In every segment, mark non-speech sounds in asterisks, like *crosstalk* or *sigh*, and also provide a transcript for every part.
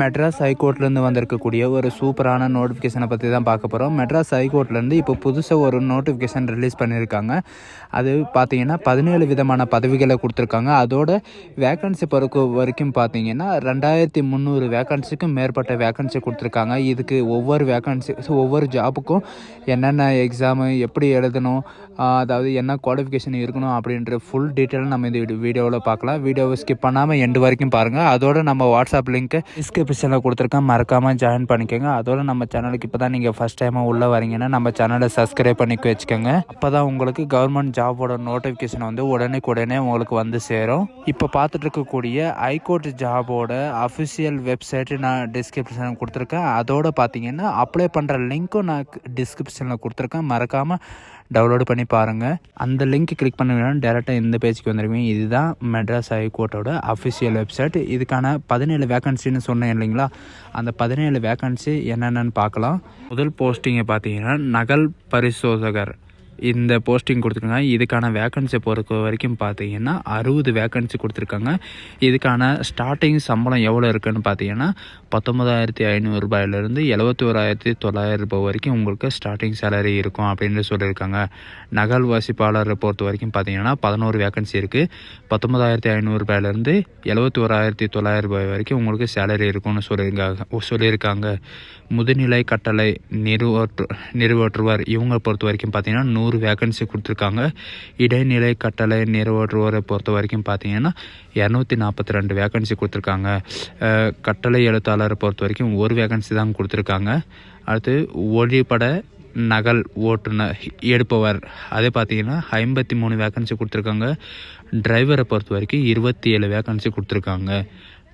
மெட்ராஸ் ஹைகோர்ட்லேருந்து வந்திருக்கக்கூடிய ஒரு சூப்பரான நோட்டிஃபிகேஷனை பற்றி தான் பார்க்க போகிறோம் மெட்ராஸ் ஹைகோர்ட்லேருந்து இப்போ புதுசாக ஒரு நோட்டிஃபிகேஷன் ரிலீஸ் பண்ணியிருக்காங்க. அது பார்த்தீங்கன்னா பதினேழு விதமான பதவிகளை கொடுத்துருக்காங்க. அதோட வேக்கன்சி பொறுக்கு வரைக்கும் பார்த்தீங்கன்னா ரெண்டாயிரத்தி முந்நூறு வேக்கன்சிக்கும் மேற்பட்ட வேக்கன்சி கொடுத்துருக்காங்க. இதுக்கு ஒவ்வொரு வேக்கன்சி ஒவ்வொரு ஜாபுக்கும் என்னென்ன எக்ஸாமு எப்படி எழுதணும் அதாவது என்ன குவாலிஃபிகேஷன் இருக்கணும் அப்படின்ற ஃபுல் டீட்டெயில் நம்ம இந்த வீடியோவில் பார்க்கலாம். வீடியோவை ஸ்கிப் பண்ணாமல் எண்டு வரைக்கும் பாருங்கள் அதோட நம்ம வாட்ஸ்அப் லிங்க்கு டிஸ்கிரிப்ஷனில் கொடுத்துருக்கேன். மறக்காமல் ஜாயின் பண்ணிக்கோங்க. அதோட நம்ம சேனலுக்கு இப்போ தான் நீங்கள் ஃபஸ்ட் டைமாக உள்ளே வரீங்கன்னா நம்ம சேனலை சப்ஸ்கிரைப் பண்ணி வச்சுக்கோங்க. அப்போ தான் உங்களுக்கு கவர்மெண்ட் ஜாபோட நோட்டிஃபிகேஷன் வந்து உடனே உடனே உங்களுக்கு வந்து சேரும். இப்போ பார்த்துட்டு இருக்கக்கூடிய ஹைகோர்ட் ஜாபோட அஃபிஷியல் வெப்சைட்டு நான் டிஸ்கிரிப்ஷனில் கொடுத்துருக்கேன். அதோட பார்த்தீங்கன்னா அப்ளை பண்ணுற லிங்க்கும் நான் டிஸ்கிரிப்ஷனில் கொடுத்துருக்கேன். மறக்காமல் டவுன்லோடு பண்ணி பாருங்கள் அந்த லிங்க் கிளிக் பண்ணீங்கன்னா டேரெக்டாக இந்த பேஜுக்கு வந்துடுவீங்க இதுதான் மெட்ராஸ் ஹைகோர்ட்டோட அஃபிஷியல் வெப்சைட் இதுக்கான பதினேழு வேகன்சின்னு சொன்னேன் இல்லைங்களா? அந்த பதினேழு வேகன்சி என்னென்னு பார்க்கலாம். முதல் போஸ்டிங்கை பார்த்தீங்கன்னா நகல் பரிசோதகர். இந்த போஸ்டிங் கொடுத்துருக்காங்க. இதுக்கான வேக்கன்சி பொறுத்த வரைக்கும் பார்த்தீங்கன்னா அறுபது வேக்கன்சி கொடுத்துருக்காங்க. இதுக்கான ஸ்டார்டிங் சம்பளம் எவ்வளோ இருக்குன்னு பார்த்தீங்கன்னா பத்தொம்பதாயிரத்தி ஐநூறுரூபாயிலேருந்து எழுபத்தி ஓராயிரத்தி தொள்ளாயிரம் ரூபாய் வரைக்கும் உங்களுக்கு ஸ்டார்டிங் சேலரி இருக்கும் அப்படின்னு சொல்லியிருக்காங்க. நகல் வாசிப்பாளரை பொறுத்த வரைக்கும் பார்த்தீங்கன்னா பதினோரு வேக்கன்சி இருக்குது பத்தொம்பதாயிரத்தி ஐநூறுரூபாயிலேருந்து எழுபத்தி ஓராயிரத்தி தொள்ளாயிரம் ரூபாய் வரைக்கும் உங்களுக்கு சேலரி இருக்கும்னு சொல்லியிருக்காங்க. சொல்லியிருக்காங்க. முதுநிலை கட்டளை நிறுவற்று நிறுவற்றுவர். இவங்க பொறுத்த வரைக்கும் பார்த்தீங்கன்னா நூறு வேக்கன்சி கொடுத்துருக்காங்க. இடைநிலை கட்டளை நிறைவேற்றுவோரை பொறுத்த வரைக்கும் பார்த்தீங்கன்னா இரநூத்தி நாற்பத்தி ரெண்டு வேக்கன்சி கொடுத்துருக்காங்க கட்டளை எழுத்தாளரை பொறுத்த வரைக்கும் ஒரு வேக்கன்சி தான் கொடுத்துருக்காங்க. அடுத்து ஒளிப்பட நகல் ஓட்டுநர் எடுப்பவர். அதே பார்த்தீங்கன்னா ஐம்பத்தி மூணு வேக்கன்சி கொடுத்துருக்காங்க. டிரைவரை பொறுத்த வரைக்கும் இருபத்தி ஏழு வேக்கன்சி கொடுத்துருக்காங்க.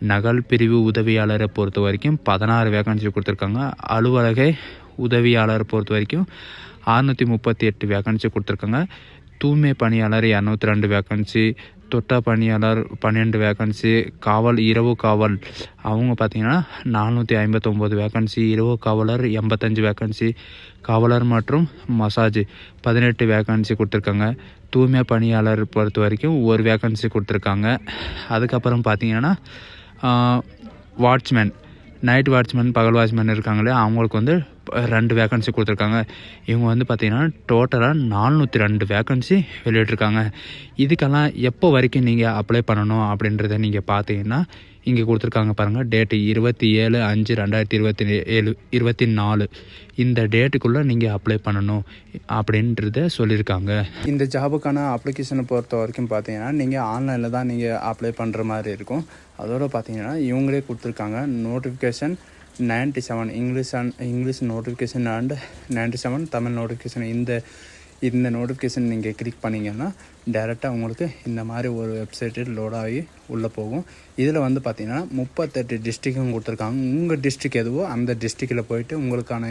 நகல் பிரிவு உதவியாளரை பொறுத்த வரைக்கும் பதினாறு வேகன்சி கொடுத்துருக்காங்க. அலுவலக உதவியாளரை பொறுத்த வரைக்கும் அறுநூற்றி முப்பத்தி எட்டு வேக்கன்சி கொடுத்துருக்காங்க. தூய்மை பணியாளர் இரநூத்தி ரெண்டு வேக்கன்சி தொட்ட பணியாளர் பன்னெண்டு வேக்கன்சி காவல் இரவு காவல். அவங்க பார்த்திங்கன்னா நானூற்றி ஐம்பத்தொம்போது வேக்கன்சி இரவு காவலர் எண்பத்தஞ்சு வேக்கன்சி காவலர் மற்றும் மசாஜ் பதினெட்டு வேக்கன்சி கொடுத்துருக்காங்க. தூய்மை பணியாளர் பொறுத்த வரைக்கும் ஒரு வேக்கன்சி கொடுத்துருக்காங்க. அதுக்கப்புறம் பார்த்திங்கன்னா வாட்ச்மேன் நைட் வாட்ச்மேன் பகல் வாட்ச்மேன் இருக்காங்களே அவங்களுக்கு வந்து ரெண்டு வேக்கன்சி கொடுத்துருக்காங்க. இவங்க வந்து பார்த்திங்கன்னா டோட்டலாக நானூற்றி ரெண்டு வேக்கன்சி வெளியிட்ருக்காங்க இதுக்கெல்லாம் எப்போ வரைக்கும் நீங்கள் அப்ளை பண்ணணும் அப்படின்றத நீங்கள் பார்த்தீங்கன்னா இங்கே கொடுத்துருக்காங்க பாருங்கள் டேட்டு இருபத்தி ஏழு அஞ்சு ரெண்டாயிரத்தி இருபத்தி ஏழு இருபத்தி நாலு. இந்த டேட்டுக்குள்ளே நீங்கள் அப்ளை பண்ணணும் அப்படின்றத சொல்லியிருக்காங்க. இந்த ஜாபுக்கான அப்ளிகேஷனை பொறுத்த வரைக்கும் பார்த்தீங்கன்னா நீங்கள் ஆன்லைனில் தான் நீங்கள் அப்ளை பண்ணுற மாதிரி இருக்கும். அதோடு பார்த்தீங்கன்னா இவங்களே கொடுத்துருக்காங்க. Notification ninety seven English and English notification and ninety seven Tamil notification இந்த இந்த நோட்டிஃபிகேஷன் நீங்கள் கிளிக் பண்ணிங்கன்னா டேரெக்டாக உங்களுக்கு இந்த மாதிரி ஒரு வெப்சைட்டு லோட் ஆகி உள்ளே போகும். இதில் வந்து பார்த்திங்கன்னா முப்பத்தெட்டு டிஸ்ட்ரிக்கும் கொடுத்துருக்காங்க. உங்கள் டிஸ்ட்ரிக் எதுவோ அந்த டிஸ்ட்ரிக்டில் போயிட்டு உங்களுக்கான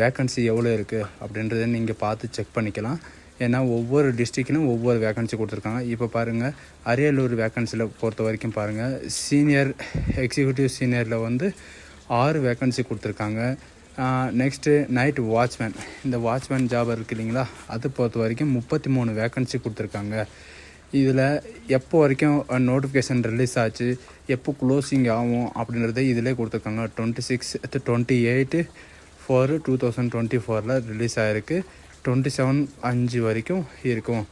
வேக்கன்சி எவ்வளோ இருக்குது அப்படின்றத நீங்கள் பார்த்து செக் பண்ணிக்கலாம். ஏன்னா ஒவ்வொரு டிஸ்ட்ரிக்ட்லையும் ஒவ்வொரு வேக்கன்சி கொடுத்துருக்காங்க. இப்போ பாருங்கள் அரியலூர் வேக்கன்சியில் பொறுத்த வரைக்கும் பாருங்கள் சீனியர் எக்ஸிக்யூட்டிவ் சீனியரில் வந்து ஆறு வேக்கன்சி கொடுத்துருக்காங்க. நெக்ஸ்ட்டு நைட் வாட்ச்மேன் இந்த வாட்ச்மேன் ஜாப் இருக்கு இல்லைங்களா? அது பொறுத்த வரைக்கும் முப்பத்தி மூணு வேக்கன்சி கொடுத்துருக்காங்க. இதில் எப்போ வரைக்கும் நோட்டிஃபிகேஷன் ரிலீஸ் ஆச்சு எப்போ க்ளோசிங் ஆகும் அப்படின்றத இதிலே கொடுத்துருக்காங்க. Twenty six twenty eight four two thousand twenty ஃபோரில் ரிலீஸ் ஆகிருக்கு டுவெண்ட்டி செவன் அஞ்சு வரைக்கும் இருக்கும்.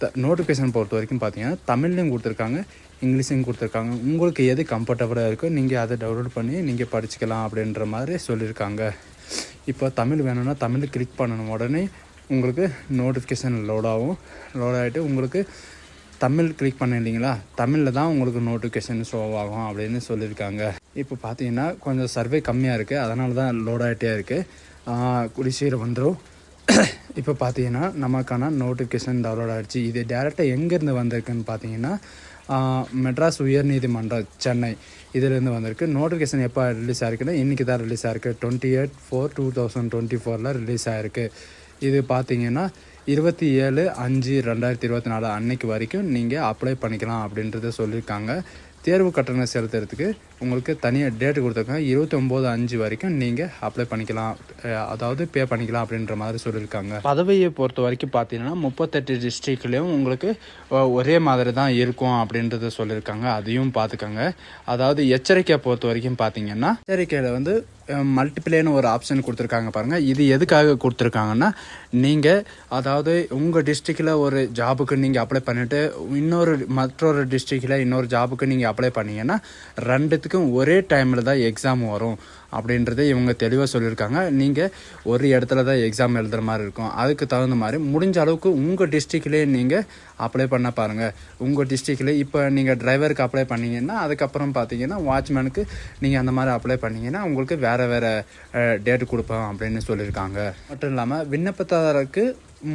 த நோட்டிஃபிகேஷன் பொறுத்த வரைக்கும் பார்த்தீங்கன்னா தமிழ்லையும் கொடுத்துருக்காங்க இங்கிலீஷையும் கொடுத்துருக்காங்க. உங்களுக்கு எது கம்ஃபர்டபுளாக இருக்கோ நீங்கள் அதை டவுன்லோட் பண்ணி நீங்கள் படிச்சுக்கலாம் அப்படின்ற மாதிரி சொல்லியிருக்காங்க. இப்போ தமிழ் வேணும்னா தமிழ் கிளிக் பண்ணணும். உடனே உங்களுக்கு நோட்டிஃபிகேஷன் லோட் ஆகும். லோட் ஆகிட்டு உங்களுக்கு தமிழ் கிளிக் பண்ண இல்லைங்களா தமிழில் தான் உங்களுக்கு நோட்டிஃபிகேஷன் ஷோ ஆகும் அப்படின்னு சொல்லியிருக்காங்க. இப்போ பார்த்தீங்கன்னா கொஞ்சம் சர்வே கம்மியாக இருக்குது அதனால தான் லோட் ஆகிட்டே இருக்குது குடிசீரை வந்துடும் *coughs* இப்போ பார்த்தீங்கன்னா நமக்கான நோட்டிஃபிகேஷன் டவுன்லோட் ஆகிடுச்சு இது டேரெக்டாக எங்கேருந்து வந்திருக்குன்னு பார்த்தீங்கன்னா மெட்ராஸ் உயர்நீதிமன்றம் சென்னை. இதிலேருந்து வந்திருக்கு. நோட்டிஃபிகேஷன் எப்போ ரிலீஸ் ஆயிருக்குன்னா இன்றைக்கி தான் ரிலீஸ் ஆயிருக்கு. Twenty eight four two thousand twenty ஃபோரில் ரிலீஸ் ஆயிருக்கு. இது பார்த்தீங்கன்னா இருபத்தி ஏழு அஞ்சு ரெண்டாயிரத்தி இருபத்தி நாலு அன்னைக்கு வரைக்கும் நீங்கள் அப்ளை பண்ணிக்கலாம் அப்படின்றத சொல்லியிருக்காங்க. தேர்வு கட்டணம் செலுத்துறதுக்கு உங்களுக்கு தனியாக டேட் கொடுத்துருக்காங்க. இருபத்தி ஒம்பது அஞ்சு வரைக்கும் நீங்கள் அப்ளை பண்ணிக்கலாம். அதாவது பே பண்ணிக்கலாம் அப்படின்ற மாதிரி சொல்லியிருக்காங்க. பதவியை பொறுத்த வரைக்கும் பார்த்தீங்கன்னா முப்பத்தெட்டு டிஸ்ட்ரிக்ட்லேயும் உங்களுக்கு ஒரே மாதிரி தான் இருக்கும் அப்படின்றத சொல்லியிருக்காங்க. அதையும் பார்த்துக்கோங்க. அதாவது எச்சரிக்கையை பொறுத்த வரைக்கும் பார்த்தீங்கன்னா எச்சரிக்கையில் வந்து மல்டிப்ளேன்னு ஒரு ஆப்ஷன் கொடுத்துருக்காங்க பாருங்கள் இது எதுக்காக கொடுத்துருக்காங்கன்னா நீங்கள் அதாவது உங்கள் டிஸ்ட்ரிக்டில் ஒரு ஜாபுக்கு நீங்கள் அப்ளை பண்ணிவிட்டு இன்னொரு மற்றொரு டிஸ்ட்ரிக்டில் இன்னொரு ஜாபுக்கு நீங்கள் அப்ளை பண்ணீங்கன்னா ரெண்டுத்துக்கும் ஒரே டைமில் தான் எக்ஸாம் வரும். அப்படின்றத இவங்க தெளிவாக சொல்லியிருக்காங்க. நீங்கள் ஒரு இடத்துல தான் எக்ஸாம் எழுதுகிற மாதிரி இருக்கும். அதுக்கு தகுந்த மாதிரி முடிஞ்ச அளவுக்கு உங்கள் டிஸ்ட்ரிக்ட்லேயே நீங்கள் அப்ளை பண்ண பாருங்கள் உங்கள் டிஸ்ட்ரிக்ட்லேயே இப்போ நீங்கள் டிரைவருக்கு அப்ளை பண்ணிங்கன்னா அதுக்கப்புறம் பார்த்தீங்கன்னா வாட்ச்மேனுக்கு நீங்கள் அந்த மாதிரி அப்ளை பண்ணிங்கன்னா உங்களுக்கு வேறு வேறு டேட் கொடுப்போம் அப்படின்னு சொல்லியிருக்காங்க. மட்டும் இல்லாமல் விண்ணப்பதாரருக்கு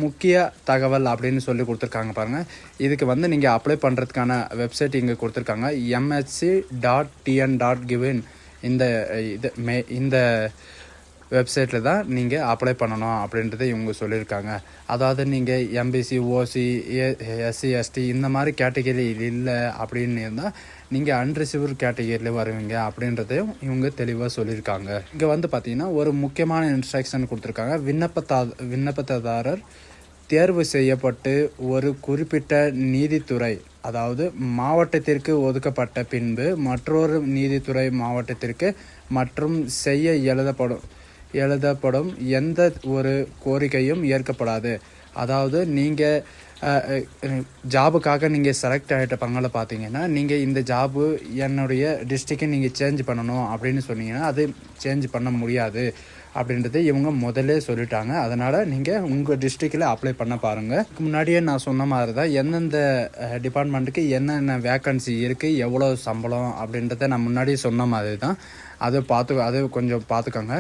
முக்கிய தகவல் அப்படின்னு சொல்லி கொடுத்துருக்காங்க பாருங்கள் இதுக்கு வந்து நீங்கள் அப்ளை பண்ணுறதுக்கான வெப்சைட் இங்கே கொடுத்துருக்காங்க. எம்ஹெச்சி டாட் டிஎன் டாட் கிவின் இந்த இது மே இந்த வெப்சைட்டில் தான் நீங்கள் அப்ளை பண்ணணும் அப்படின்றத இவங்க சொல்லியிருக்காங்க. அதாவது நீங்கள் எம்பிசி ஓசி எஸ்சி எஸ்டி இந்த மாதிரி கேட்டகரி இல்லை அப்படின்னு இருந்தால் நீங்கள் அன்ரிசீவர் கேட்டகரியில் வருவீங்க அப்படின்றதையும் இவங்க தெளிவாக சொல்லியிருக்காங்க. இங்கே வந்து பார்த்தீங்கன்னா ஒரு முக்கியமான இன்ஸ்ட்ரக்ஷன் கொடுத்துருக்காங்க. விண்ணப்பத்தா விண்ணப்பதாரர் தேர்வு செய்யப்பட்டு ஒரு குறிப்பிட்ட நீதித்துறை அதாவது மாவட்டத்திற்கு ஒதுக்கப்பட்ட பின்பு மற்றொரு நீதித்துறை மாவட்டத்திற்கு மற்றும் செய்ய எழுதப்படும் எழுதப்படும் எந்த ஒரு கோரிக்கையும் ஏற்கப்படாது. அதாவது நீங்கள் ஜாபுக்காக நீங்கள் செலக்ட் ஆகிட்ட பங்களை பார்த்தீங்கன்னா நீங்கள் இந்த ஜாபு என்னுடைய டிஸ்ட்ரிக்கை நீங்கள் சேஞ்ச் பண்ணணும் அப்படின்னு சொன்னீங்கன்னா அது சேஞ்ச் பண்ண முடியாது அப்படின்றத இவங்க முதல்லே சொல்லிட்டாங்க. அதனால் நீங்கள் உங்கள் டிஸ்ட்ரிக்டில் அப்ளை பண்ண பாருங்கள் முன்னாடியே நான் சொன்ன மாதிரி தான் எந்தெந்த டிபார்ட்மெண்ட்டுக்கு என்னென்ன வேக்கன்சி இருக்குது எவ்வளோ சம்பளம் அப்படின்றத நான் முன்னாடியே சொன்ன மாதிரி தான் அதை பார்த்து அதை கொஞ்சம் பார்த்துக்கோங்க.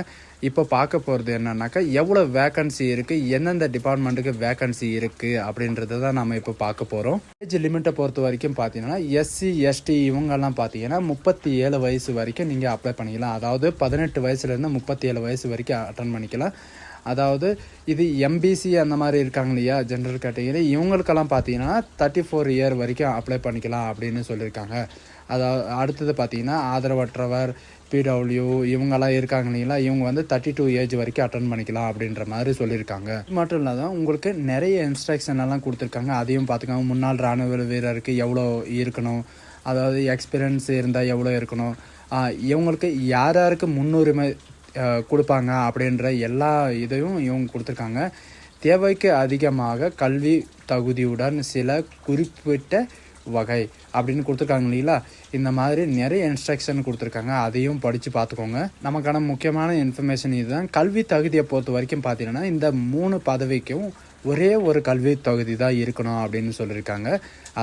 இப்போ பார்க்க போகிறது என்னன்னாக்கா எவ்வளோ வேக்கன்சி இருக்குது எந்தெந்த டிபார்ட்மெண்ட்டுக்கு வேக்கன்சி இருக்குது அப்படின்றத தான் நம்ம இப்போ பார்க்க போகிறோம் ஏஜ் லிமிட்டை பொறுத்த வரைக்கும் பார்த்தீங்கன்னா எஸ்சி எஸ்டி இவங்கெல்லாம் பார்த்தீங்கன்னா முப்பத்தி ஏழு வயசு வரைக்கும் நீங்கள் அப்ளை பண்ணிக்கலாம். அதாவது பதினெட்டு வயசுலேருந்து முப்பத்தி ஏழு வயசு வரைக்கும் அட்டன் பண்ணிக்கலாம். அதாவது இது எம்பிசி அந்த மாதிரி இருக்காங்க இல்லையா ஜென்ரல் கேட்டகரி இவங்களுக்கெல்லாம் பார்த்தீங்கன்னா தேர்ட்டி ஃபோர் இயர் வரைக்கும் அப்ளை பண்ணிக்கலாம் அப்படின்னு சொல்லியிருக்காங்க. அதாவது அடுத்தது பார்த்தீங்கன்னா ஆதரவற்றவர் பிடபிள்யூ இவங்கெல்லாம் இருக்காங்க இல்லைங்களா? இவங்க வந்து தேர்ட்டி டூ ஏஜ் வரைக்கும் அட்டன் பண்ணிக்கலாம் அப்படின்ற மாதிரி சொல்லியிருக்காங்க. இது மட்டும் இல்லாத உங்களுக்கு நிறைய இன்ஸ்ட்ரக்ஷன் எல்லாம் கொடுத்துருக்காங்க. அதையும் பார்த்துக்கோங்க. முன்னாள் இராணுவ வீரருக்கு எவ்வளோ இருக்கணும்? அதாவது எக்ஸ்பீரியன்ஸ் இருந்தால் எவ்வளோ இருக்கணும்? இவங்களுக்கு யார் யாருக்கு முன்னுரிமை கொடுப்பாங்க அப்படின்ற எல்லா இதையும் இவங்க கொடுத்துருக்காங்க. தேவைக்கு அதிகமாக கல்வி தகுதியுடன் சில குறிப்பிட்ட வகை அப்படின்னு கொடுத்துருக்காங்க இல்லைங்களா? இந்த மாதிரி நிறைய இன்ஸ்ட்ரக்ஷன் கொடுத்துருக்காங்க. அதையும் படித்து பார்த்துக்கோங்க. நமக்கான முக்கியமான இன்ஃபர்மேஷன் இதுதான். கல்வி தகுதியை பொறுத்த வரைக்கும் பார்த்தீங்கன்னா இந்த மூணு பதவிக்கும் ஒரே ஒரு கல்வி தகுதி தான் இருக்கணும் அப்படின்னு சொல்லியிருக்காங்க.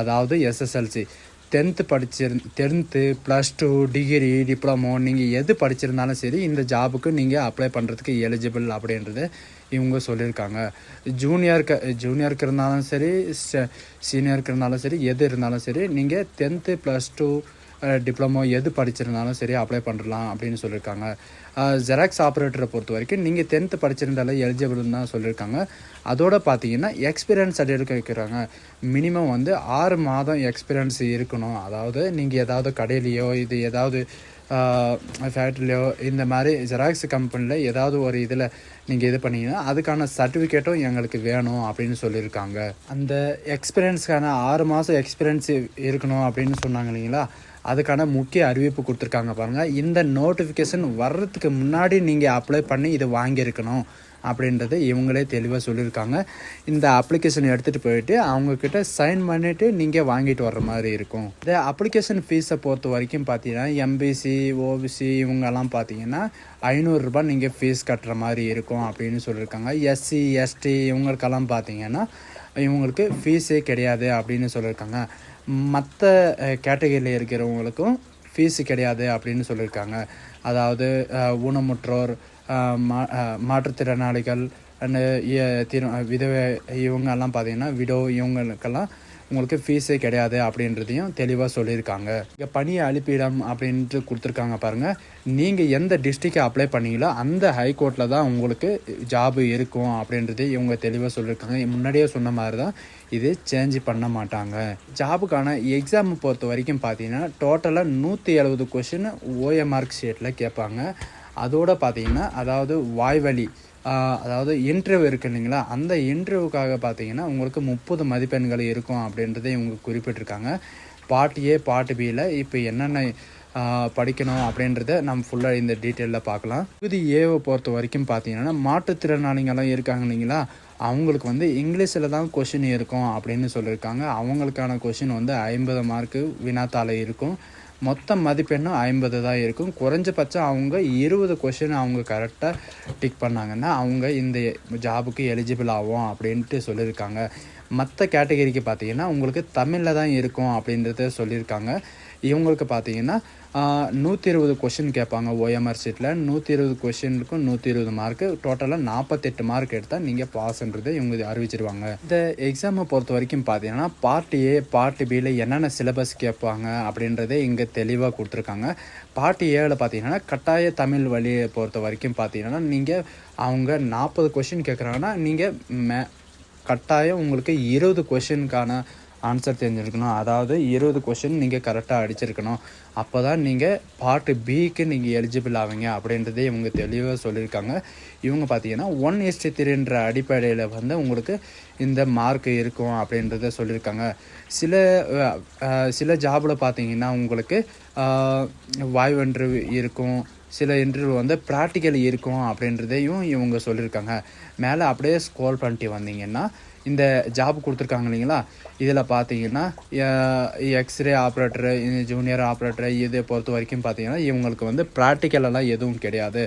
அதாவது SSLC tenth படிச்சிரு tenth plus two degree diploma நீங்கள் எது படிச்சிருந்தாலும் சரி இந்த ஜாபுக்கு நீங்கள் அப்ளை பண்ணுறதுக்கு எலிஜிபிள் அப்படின்றது இவங்க சொல்லியிருக்காங்க. ஜூனியருக்கு ஜூனியருக்கு இருந்தாலும் சரி சீனியருக்கு இருந்தாலும் சரி எது இருந்தாலும் சரி நீங்கள் டென்த்து ப்ளஸ் டூ டிப்ளமோ எது படிச்சிருந்தாலும் சரி அப்ளை பண்ணலாம் அப்படின்னு சொல்லியிருக்காங்க. ஜெராக்ஸ் ஆப்ரேட்டரை பொறுத்த வரைக்கும் நீங்கள் டென்த்து படிச்சிருந்தாலே எலிஜிபிள்னு தான் சொல்லியிருக்காங்க. அதோட பார்த்தீங்கன்னா எக்ஸ்பீரியன்ஸ் சர்டிஃபிகேட் வைக்கிறாங்க. மினிமம் வந்து ஆறு மாதம் எக்ஸ்பீரியன்ஸ் இருக்கணும். அதாவது நீங்கள் ஏதாவது கடையிலையோ இது ஏதாவது ஃபேக்ட்ரிலையோ இந்த மாதிரி ஜெராக்ஸ் கம்பெனியில் ஏதாவது ஒரு இதில் நீங்கள் இது பண்ணிங்கன்னா அதுக்கான சர்டிஃபிகேட்டும் எங்களுக்கு வேணும் அப்படின்னு சொல்லியிருக்காங்க. அந்த எக்ஸ்பீரியன்ஸ்க்கான ஆறு மாதம் எக்ஸ்பீரியன்ஸ் இருக்கணும் அப்படின்னு சொன்னாங்க இல்லைங்களா? அதுக்கான முக்கிய அறிவிப்பு கொடுத்துருக்காங்க பாருங்கள் இந்த நோட்டிஃபிகேஷன் வர்றதுக்கு முன்னாடி நீங்கள் அப்ளை பண்ணி இதை வாங்கியிருக்கணும். அப்படின்றத இவங்களே தெளிவாக சொல்லியிருக்காங்க. இந்த அப்ளிகேஷன் எடுத்துகிட்டு போயிட்டு அவங்கக்கிட்ட சைன் பண்ணிவிட்டு நீங்கள் வாங்கிட்டு வர்ற மாதிரி இருக்கும். இந்த அப்ளிகேஷன் ஃபீஸை பொறுத்த வரைக்கும் பார்த்தீங்கன்னா எம்பிசி ஓபிசி இவங்கெல்லாம் பார்த்தீங்கன்னா ஐநூறுரூபா நீங்கள் ஃபீஸ் கட்டுற மாதிரி இருக்கும் அப்படின்னு சொல்லியிருக்காங்க. எஸ்சி எஸ்டி இவங்களுக்கெல்லாம் பார்த்தீங்கன்னா இவங்களுக்கு ஃபீஸே கிடையாது அப்படின்னு சொல்லியிருக்காங்க. மற்ற கேட்டகரியில் இருக்கிறவங்களுக்கும் ஃபீஸு கிடையாது அப்படின்னு சொல்லியிருக்காங்க. அதாவது ஊனமுற்றோர் மாற்றுத்திறனாளிகள் அண்டு விதவை இவங்கெல்லாம் பார்த்தீங்கன்னா விடோ இவங்களுக்கெல்லாம் உங்களுக்கு ஃபீஸே கிடையாது அப்படின்றதையும் தெளிவாக சொல்லியிருக்காங்க. இங்கே பணி அழிப்பிடம் அப்படின்ட்டு கொடுத்துருக்காங்க பாருங்கள் நீங்கள் எந்த டிஸ்ட்ரிக்டை அப்ளை பண்ணீங்களோ அந்த ஹைகோர்ட்டில் தான் உங்களுக்கு ஜாபு இருக்கும் அப்படின்றது இவங்க தெளிவாக சொல்லியிருக்காங்க. முன்னாடியே சொன்ன மாதிரி தான் இது சேஞ்ச் பண்ண மாட்டாங்க. ஜாபுக்கான எக்ஸாம் பொறுத்த வரைக்கும் பார்த்தீங்கன்னா டோட்டலாக நூற்றி எழுபது கொஷின் ஓஎம்ஆர்க் ஷீட்டில் கேட்பாங்க. அதோடு பார்த்தீங்கன்னா அதாவது வாய்வழி அதாவது இன்டர்வியூ இருக்கு இல்லைங்களா? அந்த இன்டர்வியூக்காக பார்த்தீங்கன்னா உங்களுக்கு முப்பது மதிப்பெண்கள் இருக்கும் அப்படின்றத இவங்க குறிப்பிட்டிருக்காங்க. பார்ட் ஏ பார்ட் பியில் இப்போ என்னென்ன படிக்கணும் அப்படின்றத நம்ம ஃபுல்லாக இந்த டீட்டெயிலில் பார்க்கலாம் இது ஏவை பொறுத்த வரைக்கும் பார்த்தீங்கன்னா மாற்றுத்திறனாளிங்கெல்லாம் இருக்காங்க இல்லைங்களா? அவங்களுக்கு வந்து இங்கிலீஷில் தான் கொஷின் இருக்கும் அப்படின்னு சொல்லியிருக்காங்க. அவங்களுக்கான கொஷின் வந்து ஐம்பது மார்க்கு வினாத்தாள் இருக்கும். மொத்த மதிப்பெண்ணும் ஐம்பது தான் இருக்கும். குறைஞ்சபட்சம் அவங்க இருபது கொஷின் அவங்க கரெக்டாக டிக் பண்ணாங்கன்னா அவங்க இந்த ஜாபுக்கு எலிஜிபிள் ஆகும் அப்படின்ட்டு சொல்லியிருக்காங்க. மற்ற கேட்டகரிக்கு பார்த்தீங்கன்னா உங்களுக்கு தமிழில் தான் இருக்கும் அப்படின்றத சொல்லியிருக்காங்க. இவங்களுக்கு பார்த்தீங்கன்னா நூற்றி இருபது கொஷின் கேட்பாங்க ஓஎம்ஆர் சீட்டில் நூற்றி இருபது கொஷினுக்கும் நூற்றி இருபது மார்க்கு டோட்டலாக நாற்பத்தெட்டு மார்க் எடுத்தால் நீங்கள் பாஸ்ன்றதை இவங்க அறிவிச்சிருவாங்க. இந்த எக்ஸாமை பொறுத்த வரைக்கும் பார்த்தீங்கன்னா பார்ட் ஏ பார்ட் பியில் என்னென்ன சிலபஸ் கேட்பாங்க அப்படின்றதே இங்கே தெளிவாக கொடுத்துருக்காங்க. பார்ட் ஏவில் பார்த்தீங்கன்னா கட்டாய தமிழ் வழியை பொறுத்த வரைக்கும் பார்த்தீங்கன்னா நீங்கள் அவங்க நாற்பது கொஷின் கேட்குறாங்கன்னா நீங்கள் மே கட்டாயம் உங்களுக்கு இருபது கொஷினுக்கான ஆன்சர் தெரிஞ்சிருக்கணும். அதாவது இருபது கொஷின் நீங்கள் கரெக்டாக அடிச்சிருக்கணும். அப்போ தான் நீங்கள் பார்ட்டு பிக்கு நீங்கள் எலிஜிபிள் ஆவீங்க அப்படின்றதே இவங்க தெளிவாக சொல்லியிருக்காங்க. இவங்க பார்த்தீங்கன்னா ஒன் எஸ்டி த்ரீன்ற அடிப்படையில் வந்து உங்களுக்கு இந்த மார்க் இருக்கும் அப்படின்றத சொல்லியிருக்காங்க. சில சில ஜாபில் பார்த்தீங்கன்னா உங்களுக்கு வாய்வென்று இருக்கும். சில இன்டர்வியூ வந்து ப்ராக்டிக்கல் இருக்கும் அப்படின்றதையும் இவங்க சொல்லியிருக்காங்க. மேலே அப்படியே ஸ்கோர் பண்ணிட்டு வந்தீங்கன்னா இந்த ஜாப் கொடுத்துருக்காங்க இல்லைங்களா? இதில் பார்த்தீங்கன்னா எக்ஸ்ரே ஆப்ரேட்டரு ஜூனியர் ஆப்ரேட்டரு இதை பொறுத்த வரைக்கும் பார்த்தீங்கன்னா இவங்களுக்கு வந்து ப்ராக்டிக்கலெல்லாம் எதுவும் கிடையாது.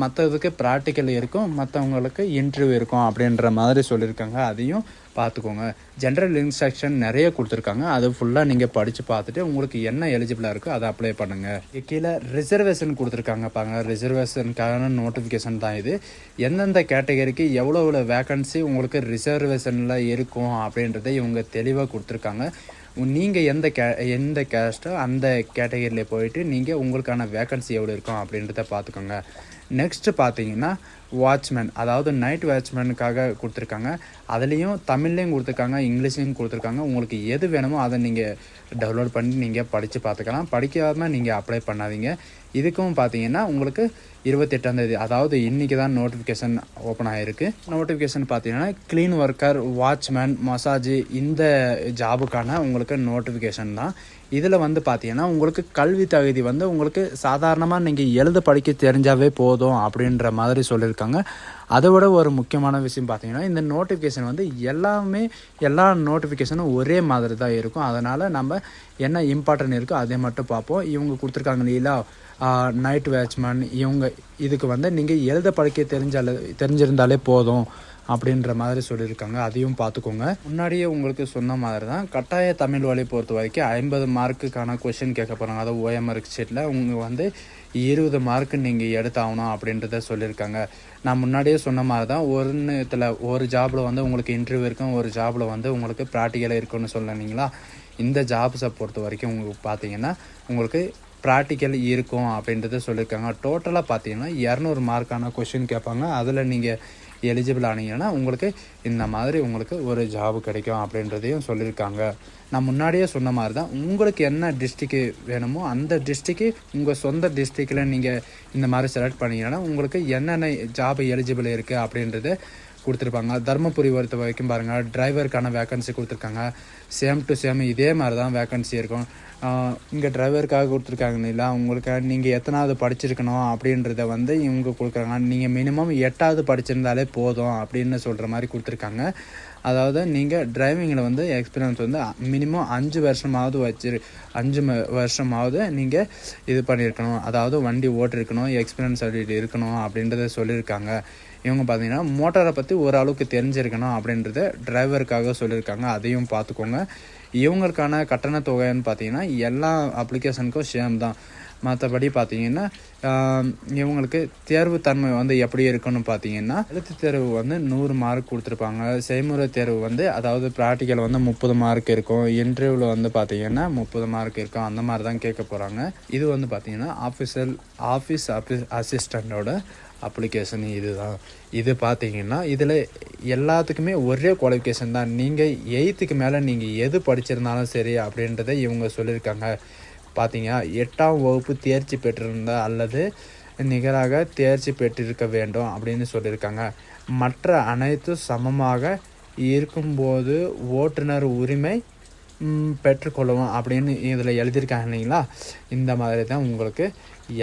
மற்றதுக்கு ப்ராக்டிக்கல் இருக்கும் மற்றவங்களுக்கு இன்டர்வியூ இருக்கும் அப்படின்ற மாதிரி சொல்லியிருக்காங்க. அதையும் பார்த்துக்கோங்க. ஜென்ரல் இன்ஸ்ட்ரக்ஷன் நிறைய கொடுத்துருக்காங்க. அது ஃபுல்லாக நீங்கள் படித்து பார்த்துட்டு உங்களுக்கு என்ன எலிஜிபிளாக இருக்கோ அதை அப்ளை பண்ணுங்கள் கீழே ரிசர்வேஷன் கொடுத்துருக்காங்க பாங்க ரிசர்வேஷனுக்கான நோட்டிஃபிகேஷன் தான் இது. எந்தெந்த கேட்டகரிக்கு எவ்வளோ எவ்வளோ வேக்கன்சி உங்களுக்கு ரிசர்வேஷனில் இருக்கும் அப்படின்றத இவங்க தெளிவாக கொடுத்துருக்காங்க. நீங்கள் எந்த கே எந்த கேஸ்ட்டோ அந்த கேட்டகரியில் போயிட்டு நீங்கள் உங்களுக்கான வேக்கன்சி எவ்வளோ இருக்கும் அப்படின்றத பார்த்துக்கோங்க. நெக்ஸ்ட்டு பார்த்தீங்கன்னா வாட்ச்மேன் அதாவது நைட் வாட்ச்மேனுக்காக கொடுத்துருக்காங்க. அதுலேயும் தமிழ்லேயும் கொடுத்துருக்காங்க இங்கிலீஷ்லேயும் கொடுத்துருக்காங்க. உங்களுக்கு எது வேணுமோ அதை நீங்கள் டவுன்லோட் பண்ணி நீங்கள் படித்து பார்த்துக்கலாம். படிக்காமல் நீங்கள் அப்ளை பண்ணாதீங்க. இதுக்கும் பார்த்தீங்கன்னா உங்களுக்கு இருபத்தெட்டாந்தேதி அதாவது இன்றைக்கி தான் நோட்டிஃபிகேஷன் ஓப்பன் ஆகிருக்கு நோட்டிஃபிகேஷன் பார்த்தீங்கன்னா க்ளீன் ஒர்க்கர் வாட்ச்மேன் மசாஜ் இந்த ஜாபுக்கான உங்களுக்கு நோட்டிஃபிகேஷன் தான். இதில் வந்து பார்த்தீங்கன்னா உங்களுக்கு கல்வி தகுதி வந்து உங்களுக்கு சாதாரணமாக நீங்கள் எழுத படிக்க தெரிஞ்சாவே போதும் அப்படின்ற மாதிரி சொல்லியிருக்காங்க. அதை விட ஒரு முக்கியமான விஷயம் பார்த்தீங்கன்னா இந்த நோட்டிஃபிகேஷன் வந்து எல்லாமே எல்லா நோட்டிஃபிகேஷனும் ஒரே மாதிரி தான் இருக்கும். அதனால் நம்ம என்ன இம்பார்ட்டன்ட் இருக்கோ அதை மட்டும் பார்ப்போம். இவங்க கொடுத்துருக்காங்க இல்லையா? நைட் வேட்ச்மேன் இவங்க இதுக்கு வந்து நீங்கள் எழுத படிக்க தெரிஞ்சால தெரிஞ்சிருந்தாலே போதும் அப்படின்ற மாதிரி சொல்லியிருக்காங்க. அதையும் பார்த்துக்கோங்க. முன்னாடியே உங்களுக்கு சொன்ன மாதிரி தான் கட்டாய தமிழ் வழி பொறுத்த வரைக்கும் ஐம்பது மார்க்குக்கான கொஷின் கேட்க போகிறாங்க அதாவது ஓஎம்ஆர்க் ஷீட்டில் உங்க வந்து இருபது மார்க் நீங்கள் எடுத்தாகணும் அப்படின்றத சொல்லியிருக்காங்க. நான் முன்னாடியே சொன்ன மாதிரி தான் ஒன்றுத்தில் ஒரு ஜாபில் வந்து உங்களுக்கு இன்டர்வியூ இருக்கும் ஒரு ஜாபில் வந்து உங்களுக்கு ப்ராக்டிக்கலாக இருக்குன்னு சொன்னீங்களா? இந்த ஜாப்ஸை பொறுத்த வரைக்கும் உங்களுக்கு பார்த்தீங்கன்னா உங்களுக்கு ப்ராக்டிக்கல் இருக்கும் அப்படின்றத சொல்லியிருக்காங்க டோட்டலாக பார்த்தீங்கன்னா இரநூறு மார்க்கான கொஷின் கேட்பாங்க. அதில் நீங்கள் எலிஜிபிள் ஆனீங்கன்னா உங்களுக்கு இந்த மாதிரி உங்களுக்கு ஒரு ஜாப் கிடைக்கும் அப்படின்றதையும் சொல்லியிருக்காங்க நான் முன்னாடியே சொன்ன மாதிரி தான் உங்களுக்கு என்ன டிஸ்ட்ரிக்கு வேணுமோ அந்த டிஸ்ட்ரிக்கு உங்கள் சொந்த டிஸ்ட்ரிக்டில் நீங்கள் இந்த மாதிரி செலக்ட் பண்ணீங்கன்னா உங்களுக்கு என்னென்ன ஜாப் எலிஜிபிள் இருக்குது அப்படின்றது கொடுத்துருப்பாங்க. தருமபுரி பொறுத்த வரைக்கும் பாருங்கள் டிரைவருக்கான வேக்கன்சி கொடுத்துருக்காங்க. சேம் டு சேம் இதே மாதிரி தான் வேக்கன்சி இருக்கும் இங்கே டிரைவருக்காக கொடுத்துருக்காங்க இல்லைங்களா? உங்களுக்கு நீங்கள் எத்தனாவது படிச்சிருக்கணும் அப்படின்றத வந்து இவங்க கொடுக்குறாங்க. நீங்கள் மினிமம் எட்டாவது படிச்சிருந்தாலே போதும் அப்படின்னு சொல்கிற மாதிரி கொடுத்துருக்காங்க. அதாவது நீங்கள் டிரைவிங்கில் வந்து எக்ஸ்பீரியன்ஸ் வந்து மினிமம் அஞ்சு வருஷமாவது வச்சிரு அஞ்சு ம- வருஷமாவது நீங்கள் இது பண்ணியிருக்கணும். அதாவது வண்டி ஓட்டிருக்கணும் எக்ஸ்பீரியன்ஸ் சர்டிஃபிகேட் இருக்கணும் அப்படின்றத சொல்லியிருக்காங்க. இவங்க பார்த்தீங்கன்னா மோட்டாரை பற்றி ஓரளவுக்கு தெரிஞ்சிருக்கணும் அப்படின்றத டிரைவருக்காக சொல்லியிருக்காங்க. அதையும் பார்த்துக்கோங்க இவங்களுக்கான கட்டண தொகைன்னு பார்த்தீங்கன்னா எல்லா அப்ளிகேஷனுக்கும் சேம் தான். மற்றபடி பார்த்தீங்கன்னா இவங்களுக்கு தேர்வு தன்மை வந்து எப்படி இருக்குன்னு பார்த்தீங்கன்னா எழுத்து தேர்வு வந்து நூறு மார்க் கொடுத்துருப்பாங்க. செய்முறை தேர்வு வந்து அதாவது ப்ராக்டிக்கல் வந்து முப்பது மார்க் இருக்கும். இன்டர்வியூவில் வந்து பார்த்தீங்கன்னா முப்பது மார்க் இருக்கும். அந்த மாதிரி தான் கேட்க போகிறாங்க இது வந்து பார்த்தீங்கன்னா ஆஃபீஸ் ஆஃபீஸ் அசிஸ்டண்ட்டோட அப்ளிகேஷன் இதுதான். இது பார்த்தீங்கன்னா இதில் எல்லாத்துக்குமே ஒரே குவாலிஃபிகேஷன் தான். நீங்கள் எயித்துக்கு மேலே நீங்கள் எது படிச்சிருந்தாலும் சரி அப்படின்றத இவங்க சொல்லியிருக்காங்க. பார்த்தீங்கன்னா எட்டாம் வகுப்பு தேர்ச்சி பெற்றிருந்தா அல்லது நிகராக தேர்ச்சி பெற்றிருக்க வேண்டும் அப்படின்னு சொல்லியிருக்காங்க. மற்ற அனைத்தும் சமமாக இருக்கும்போது ஓட்டுநர் உரிமை பெற்றுக்கொள்ளுவோம் அப்படின்னு இதில் எழுதியிருக்காங்க இல்லைங்களா? இந்த மாதிரி தான் உங்களுக்கு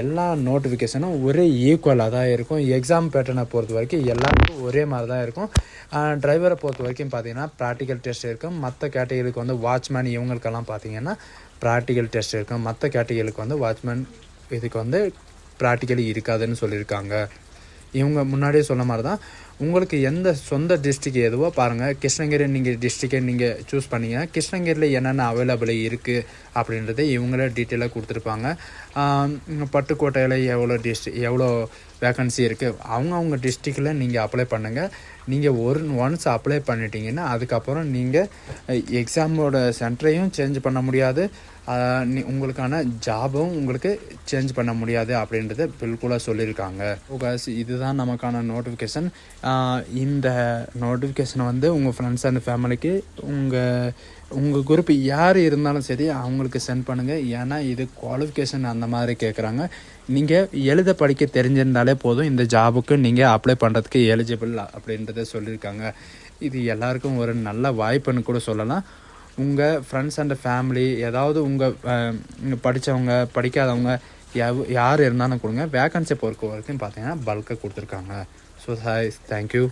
எல்லா நோட்டிஃபிகேஷனும் ஒரே ஈக்குவலாக தான் இருக்கும். எக்ஸாம் பேட்டர்னை பொறுத்த வரைக்கும் எல்லாருக்கும் ஒரே மாதிரி தான் இருக்கும் டிரைவரை பொறுத்த வரைக்கும் பார்த்தீங்கன்னா ப்ராக்டிக்கல் டெஸ்ட் இருக்கும். மற்ற கேட்டகரிக்கு வந்து வாட்ச்மேன் இவங்களுக்கெல்லாம் பார்த்தீங்கன்னா ப்ராக்டிக்கல் டெஸ்ட் இருக்கும். மற்ற கேட்டகரிக்கு வந்து வாட்ச்மேன் இதுக்கு வந்து ப்ராக்டிக்கலி இருக்காதுன்னு சொல்லியிருக்காங்க. இவங்க முன்னாடியே சொன்ன மாதிரி தான் உங்களுக்கு எந்த சொந்த டிஸ்ட்ரிக் எதுவோ பாருங்கள் கிருஷ்ணகிரி நீங்கள் டிஸ்ட்ரிக்கை நீங்கள் சூஸ் பண்ணீங்கன்னா கிருஷ்ணகிரியில் என்னென்ன அவைலபிள் இருக்குது அப்படின்றத இவங்களே டீட்டெயிலாக கொடுத்துருப்பாங்க. பட்டுக்கோட்டையில் எவ்வளோ டிஸ்ட்ரிக் எவ்வளோ வேக்கன்சி இருக்குது அவங்கவுங்க டிஸ்ட்ரிக்டில் நீங்கள் அப்ளை பண்ணுங்கள் நீங்கள் ஒரு ஒன்ஸ் அப்ளை பண்ணிட்டீங்கன்னா அதுக்கப்புறம் நீங்கள் எக்ஸாமோட சென்டரையும் சேஞ்ச் பண்ண முடியாது. நீ- உங்களுக்கான ஜாபும் உங்களுக்கு சேஞ்ச் பண்ண முடியாது அப்படின்றத பில்குலாக சொல்லியிருக்காங்க. ஓகாஸ் இதுதான் நமக்கான நோட்டிஃபிகேஷன் இந்த நோட்டிஃபிகேஷனை வந்து உங்கள் ஃப்ரெண்ட்ஸ் அண்ட் ஃபேமிலிக்கு உங்கள் உங்கள் குரூப் யார் இருந்தாலும் சரி அவங்களுக்கு சென்ட் பண்ணுங்கள் ஏன்னா இது குவாலிஃபிகேஷன் அந்த மாதிரி கேட்குறாங்க நீங்கள் எழுத படிக்க தெரிஞ்சிருந்தாலே போதும் இந்த ஜாபுக்கு நீங்கள் அப்ளை பண்ணுறதுக்கு எலிஜிபிள் அப்படின்றத சொல்லியிருக்காங்க. இது எல்லாருக்கும் ஒரு நல்ல வாய்ப்புன்னு கூட சொல்லலாம். உங்கள் ஃப்ரெண்ட்ஸ் அண்ட் ஃபேமிலி ஏதாவது உங்கள் படித்தவங்க படிக்காதவங்க எவ் யார் இருந்தாலும் கொடுங்க. வேக்கன்சி பொறுக்க வரைக்கும் பார்த்தீங்கன்னா பல்காக கொடுத்துருக்காங்க. So hi thank you